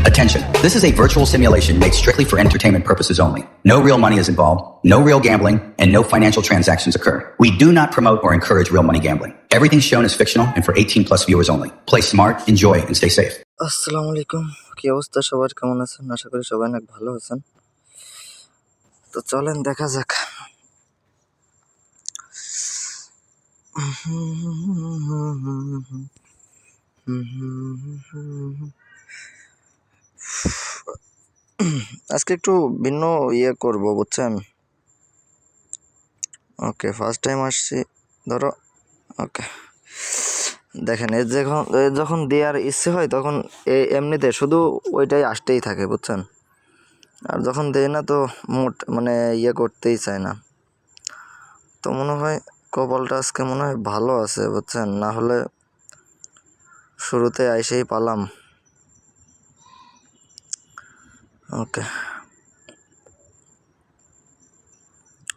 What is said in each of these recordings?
Attention. This is a virtual simulation made strictly for entertainment purposes only. No real money is involved, no real gambling, and no financial transactions occur. We do not promote or encourage real money gambling. Everything shown is fictional and for 18 plus viewers only. Play smart, enjoy, and stay safe. আসসালামু আলাইকুম কি অবস্থা সবার কেমন আছেন আশা করি সবাই অনেক ভালো আছেন তো চলেন দেখা যাক আজকে একটু ভিন্ন ইয়ে করব, বুঝছেন? ওকে ফার্স্ট টাইম আসছি, ধরো ওকে দেখেন, এর যখন যখন দেওয়ার ইচ্ছে হয়, তখন এমনিতে শুধু ওইটাই আসতেই থাকে, বুঝছেন? আর যখন দেয় না, তো মোট মানে ইয়ে করতেই চায় না। তো মনে হয় কপালটা আজকে মনে হয় ভালো আছে, বুঝছেন? না হলে শুরুতে আইসেই পালাম। ওকে।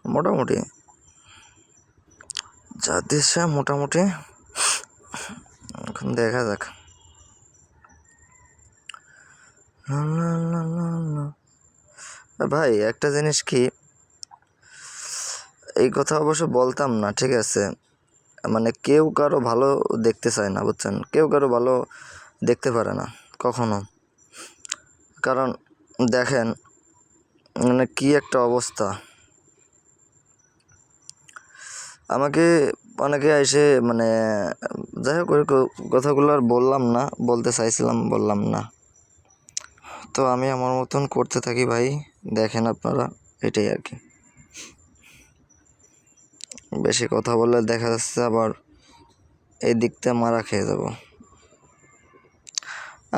মোটামুটি। যা দিচ্ছে মোটামুটি। এখন দেখা যাক। ভাই, একটা জিনিস কি? এই কথা অবশ্য বলতাম না, ঠিক আছে? মানে কেউ কারও ভালো দেখতে চায় না, বুঝছেন? কেউ কারও ভালো দেখতে পারে না, কখনো। কারণ দেখেন মানে কি একটা অবস্থা। আমাকে অনেকে এসে মানে যাই হোক কথাগুলো আর বললাম না, বলতে চাইছিলাম, বললাম না। তো আমি আমার মতন করতে থাকি ভাই, দেখেন আপনারা, এটাই আর কি। বেশি কথা বললে দেখা যাচ্ছে আবার এই দিকতে মারা খেয়ে যাব।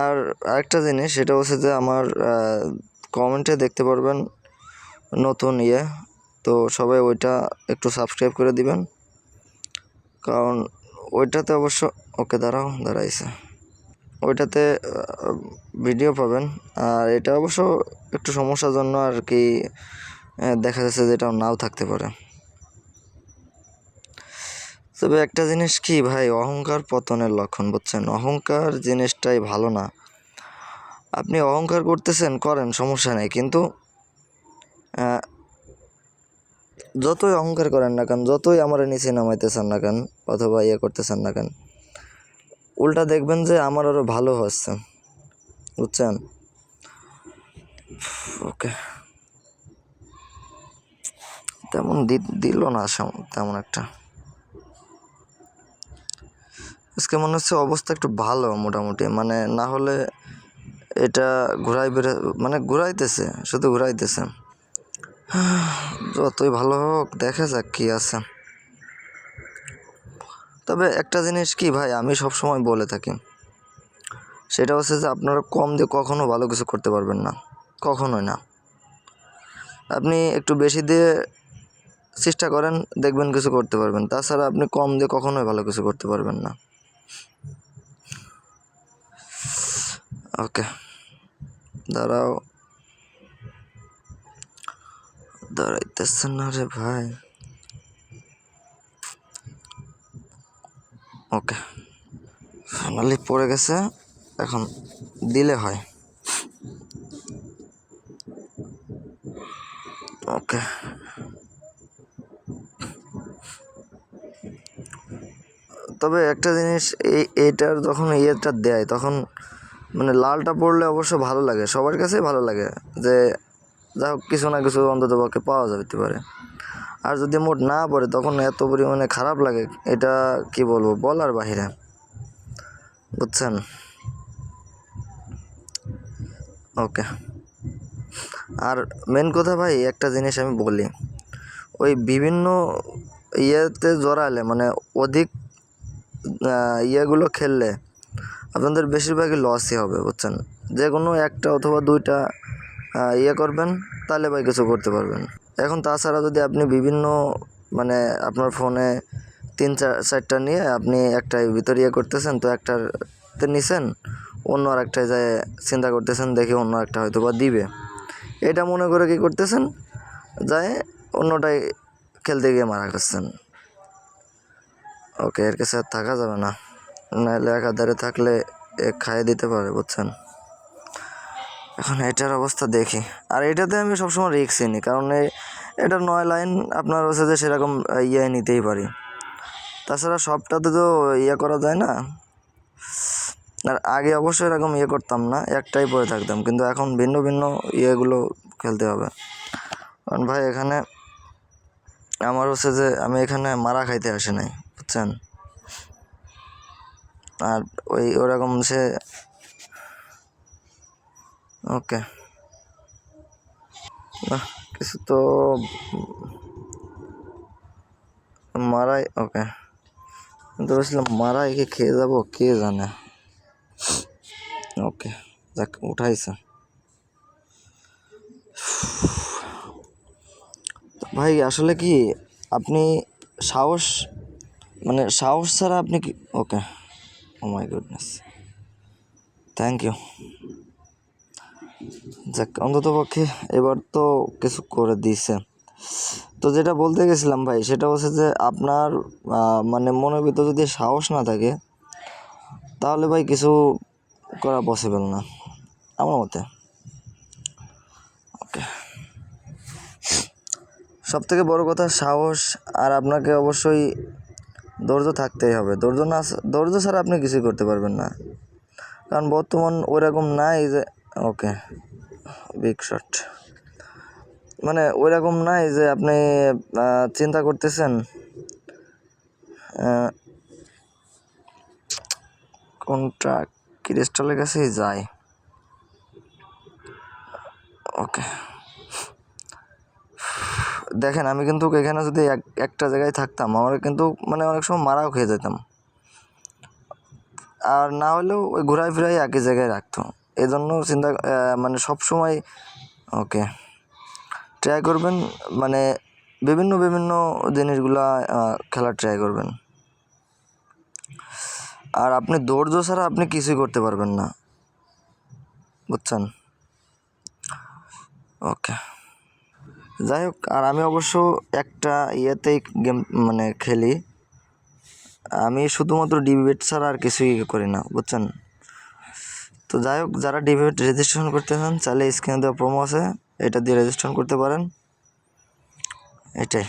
আর আরেকটা জিনিস, সেটা হচ্ছে যে আমার কমেন্টে দেখতে পারবেন নতুন ইয়ে। তো সবাই ওইটা একটু সাবস্ক্রাইব করে দিবেন। কারণ ওইটাতে অবশ্য ওকে দাঁড়াও, দাঁড়াইছে। ওইটাতে ভিডিও পাবেন। আর এটা অবশ্য একটু সমস্যার জন্য আর কি দেখা যাচ্ছে যে নাও থাকতে পারে। তবে একটা জিনিস কি ভাই, অহংকার পতনের লক্ষণ, বুঝছেন? অহংকার জিনিসটাই ভালো না। আপনি অহংকার করতেছেন, করেন, সমস্যা নেই। কিন্তু যতই অহংকার করেন না কেন, যতই আমার নিচে নামাইতেছেন না কেন, অথবা ইয়ে করতেছেন না কেন, উল্টা দেখবেন যে আমার আরও ভালো হচ্ছে। বুঝছেন? ওকে। তেমন দিল না তেমন একটা। আজকে মনে হচ্ছে অবস্থা একটু ভালো মোটামুটি। মানে না হলে এটা ঘুরাই বেড়ে মানে ঘুরাইতেছে, শুধু ঘুরাইতেছে। যতই ভালো হোক, দেখা যাক কি আছে। তবে একটা জিনিস কি ভাই, আমি সব সময় বলে থাকি। সেটা হচ্ছে যে আপনারা কম দিয়ে কখনো ভালো কিছু করতে পারবেন না। কখনোই না। আপনি একটু বেশি দিয়ে চেষ্টা করেন, দেখবেন কিছু করতে পারবেন। তাছাড়া আপনি কম দিয়ে কখনোই ভালো কিছু করতে পারবেন না। ওকে, দাঁড়াও। দাঁড়াইতেছে না রে ভাই। ওকে ফাইনালি পড়ে গেছে, এখন দিলে হয়। ওকে। তবে একটা জিনিস, এই এইটার যখন ইয়েটা দেয়, তখন মানে লালটা পড়লে অবশ্য ভালো লাগে, সবার কাছেই ভালো লাগে যে যা হোক কিছু না কিছু অন্তত পক্ষে পাওয়া যেতে পারে। আর যদি মোট না পড়ে তখন এত পরিমাণে খারাপ লাগে, এটা কি বলব বলার বাহিরে, বুঝছেন? ওকে। আর মেন কথা ভাই একটা জিনিস আমি বলি, ওই বিভিন্ন ইয়েতে জড়ালে মানে অধিক ইয়েগুলো খেললে আপনাদের বেশিরভাগই লসই হবে, বুঝছেন? যে কোনো একটা অথবা দুইটা ইয়ে করবেন, তাহলে ভাই কিছু করতে পারবেন। এখন তাছাড়া যদি আপনি বিভিন্ন মানে আপনার ফোনে তিন চার, চারটা নিয়ে আপনি একটাই ভিতরে ইয়ে করতেছেন, তো একটাতে নিছেন, অন্য আর একটায় যায় চিন্তা করতেছেন, দেখি অন্য একটা হয়তো বা দিবে। এটা মনে করে কি করতেছেন? যায় অন্যটাই খেলতে গিয়ে মারা করছেন ওকে, এর কাছে থাকা যাবে না। নাহলে একাধারে থাকলে এ খাইয়ে দিতে পারে, বুঝছেন? এখন এটার অবস্থা দেখি। আর এটাতে আমি সবসময় রিক্স নিই কারণ এটা নয় লাইন আপনার হচ্ছে যে সেরকম ইয়ে নিতেই পারি। তাছাড়া সবটাতে তো ইয়ে করা যায় না। আর আগে অবশ্য এরকম ইয়ে করতাম না, একটাই পরে থাকতাম, কিন্তু এখন ভিন্ন ভিন্ন ইয়েগুলো খেলতে হবে। কারণ ভাই, এখানে আমার হচ্ছে যে আমি এখানে মারা খাইতে আসি নাই, বুঝছেন? আর ওই, ওরকম সে ওকে। না কিছু তো মারাই, ওকে। কিন্তু বলছিলাম মারাই কি খেয়ে যাব, কে জানে। ওকে, যাক, উঠাইছে। তো ভাই, আসলে কি আপনি সাহস মানে সাহস ছাড়া আপনি কি oh okay. Oh my goodness thank you যাক, অন্তত পক্ষে এবার তো কিছু করে দিয়েছে। তো যেটা বলতে গেছিলাম ভাই, সেটা হচ্ছে যে আপনার মানে মনের ভিতর যদি সাহস না থাকে, তাহলে ভাই কিছু করা পসিবল না। আমার মতে। ওকে সব থেকে বড় কথা, সাহস, আর আপনাকে অবশ্যই ধৈর্য থাকতেই হবে। ধৈর্য না ধৈর্য ছাড়া আপনি কিছুই করতে পারবেন না। কারণ বর্তমান ওরকম নাই যে, ওকে বিগ শট মানে ওইরকম নাই যে আপনি চিন্তা করতেছেন কোনটা ক্রিস্টালের কাছেই যায়। ওকে। দেখেন, আমি কিন্তু এখানে যদি এক, একটা জায়গায় থাকতাম, আমার কিন্তু মানে অনেক সময় মারাও খেয়ে যেতাম। আর না হলেও ওই ঘোরায় ফিরাই একই জায়গায় রাখতো। এই জন্য চিন্তা মানে সব সময় ওকে ট্রাই করবেন মানে বিভিন্ন বিভিন্ন জিনিসগুলা খেলার ট্রাই করবেন। আর আপনি ধৈর্য ছাড়া আপনি কিছুই করতে পারবেন না। বুঝছেন? ওকে। যাই হোক, আর আমি অবশ্য একটা ইয়েতেই গেম মানে খেলি। আমি শুধুমাত্র ডিবেট ছাড়া আর কিছুই করি না, বুঝছেন? তো যাই হোক, যারা ডিবেট রেজিস্ট্রেশন করতে চান, চাইলে স্ক্রিনে দেওয়া প্রোমো আছে। এটা দিয়ে রেজিস্ট্রেশন করতে পারেন। এটাই।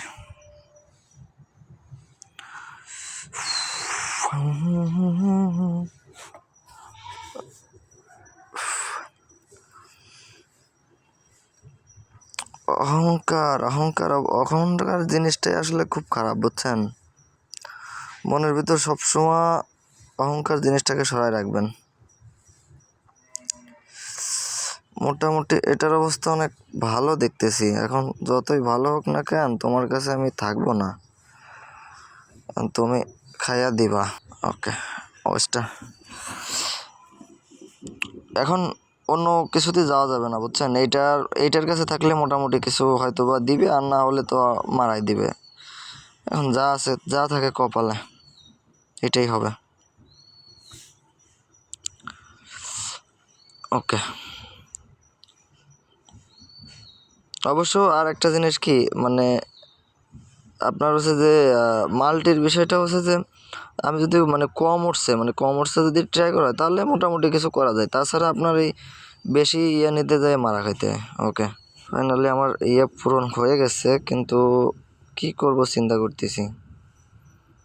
অহংকার অহংকার অহংকার জিনিসটাই আসলে খুব খারাপ, বুঝছেন? মনের ভিতর সবসময় অহংকার জিনিসটাকে সরায় রাখবেন। মোটামুটি এটার অবস্থা অনেক ভালো দেখতেছি। এখন যতই ভালো হোক না কেন, তোমার কাছে আমি থাকব না। তুমি খাইয়া দিবা। ওকে অবস্থা এখন অন্য কিছুতে যাওয়া যাবে না, বুঝছেন? এইটার এইটার কাছে থাকলে মোটামুটি কিছু হয়তো বা দিবে, আর না হলে তো মারাই দিবে। এখন যা আছে, যা থাকে কপালে, এটাই হবে। ওকে। অবশ্য আর একটা জিনিস কি মানে আপনার হচ্ছে যে মাল্টির বিষয়টা হচ্ছে যে, আমি যদি মানে কম উঠছে মানে কম উঠছে যদি ট্রাই করা হয়, তাহলে মোটামুটি কিছু করা যায়। তাছাড়া আপনার এই বেশি ইয়ে নিতে যায় মারা খাইতে। ওকে ফাইনালি আমার ইয়ে পূরণ হয়ে গেছে, কিন্তু কি করব চিন্তা করতেছি।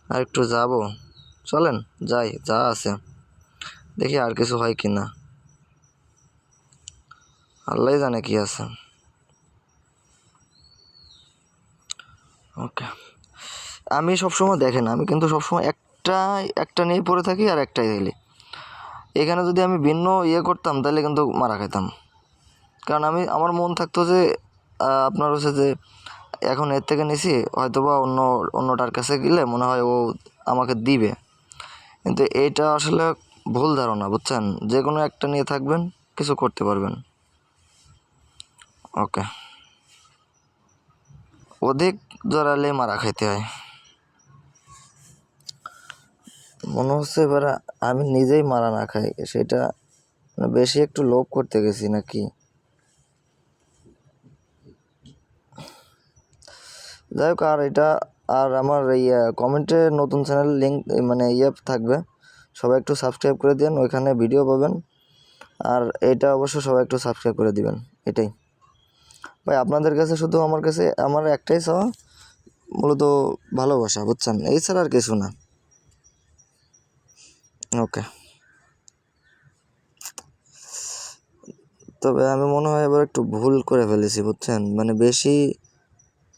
আর একটু যাব। চলেন, যাই, যা আছে। দেখি আর কিছু হয় কি না আল্লাহ জানে কি আছে। ওকে আমি সবসময় দেখেন, আমি কিন্তু সবসময় একটা একটা নিয়ে পড়ে থাকি আর একটাই খেলি এখানে যদি আমি ভিন্ন ইয়ে করতাম, তাহলে কিন্তু মারা খেতাম। কারণ আমি, আমার মন থাকতো যে আপনার হচ্ছে যে, এখন এর থেকে নিছি হয়তো বা অন্য, অন্যটার কাছে গেলে মনে হয় ও আমাকে দিবে। কিন্তু এটা আসলে ভুল ধারণা, বুঝছেন? যে কোনো একটা নিয়ে থাকবেন, কিছু করতে পারবেন। ওকে অধিক জড়ালে মারা খাইতে হয়। মনে হচ্ছে এবার আমি নিজেই মারা না খাই, সেটা বেশি একটু লোভ করতে গেছি নাকি? যাই হোক, আর এটা, আর আমার ইয়ে কমেন্টে নতুন চ্যানেল লিঙ্ক মানে ইয়ে থাকবে, সবাই একটু সাবস্ক্রাইব করে দিন ওইখানে ভিডিও পাবেন। আর এটা অবশ্য সবাই একটু সাবস্ক্রাইব করে দিবেন, এটাই। ভাই, আপনাদের কাছে শুধু আমার কাছে, আমার একটাই চাওয়া মূলত ভালোবাসা, বুঝছেন? এছাড়া আর কিছু না। ওকে। তবে আমি মনে হয় এবার একটু ভুল করে ফেলেছি, বুঝছেন? মানে বেশি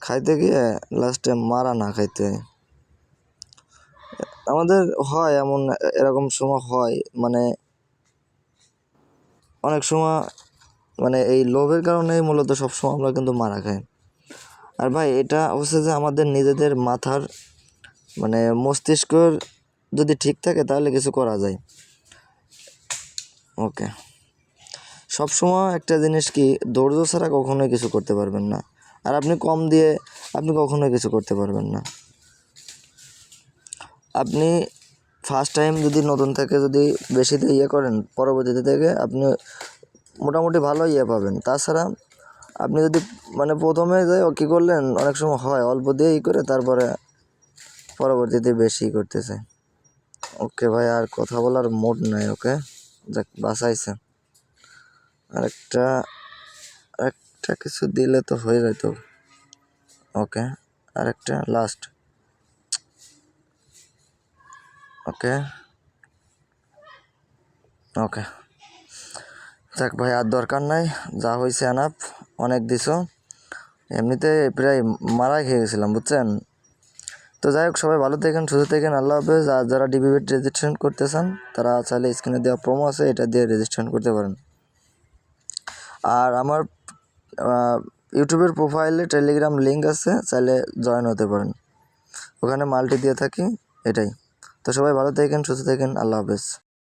খাইতে গিয়ে লাস্টে মারা না খাইতে। আমাদের হয় এমন, এরকম সময় হয় মানে অনেক সময় মানে এই লোভের কারণেই মূলত সবসময় আমরা কিন্তু মারা খাই। আর ভাই, এটা হচ্ছে যে আমাদের নিজেদের মাথার মানে মস্তিষ্কর যদি ঠিক থাকে, তাহলে কিছু করা যায়। ওকে। সবসময় একটা জিনিস কি, ধৈর্য ছাড়া কখনোই কিছু করতে পারবেন না। আর আপনি কম দিয়ে আপনি কখনোই কিছু করতে পারবেন না। আপনি ফার্স্ট টাইম যদি নতুন থেকে যদি বেশি দিয়ে ইয়ে করেন, পরবর্তীতে থেকে আপনি মোটামুটি ভালো ইয়ে পাবেন। তাছাড়া আপনি যদি মানে প্রথমে যে কী করলেন, অনেক সময় হয়, অল্প দিয়ে ই করে তারপরে পরবর্তীতে বেশি করতেছে। ওকে ভাই, আর কথা বলার মোড নাই, ওকে? যাক, বাঁচাইছে। আরেকটা আরেকটা কিছু দিলে তো হয়ে যেত ওকে, আরেকটা লাস্ট ওকে? ওকে। যাক ভাই, আর দরকার নাই, যা হয়েছে আনাপ অনেক দিছ। এমনিতে প্রায় মারা খেয়ে গেছিলাম, বুঝছেন? তো যাই হোক, সবাই ভালো থাকেন, সুস্থ থাকেন, আল্লাহ হাফেজ। আর যারা ডিবিবিট রেজিস্ট্রেশন করতে চান তারা চাইলে স্ক্রিনে দেওয়া প্রোমো আছে, এটা দিয়ে রেজিস্ট্রেশন করতে পারেন। আর আমার ইউটিউবের প্রোফাইলে টেলিগ্রাম লিঙ্ক আছে, চাইলে জয়েন হতে পারেন। ওখানে মাল্টি দিয়ে থাকি, এটাই। তো সবাই ভালো থাকেন, সুস্থ থাকেন, আল্লাহ হাফেজ।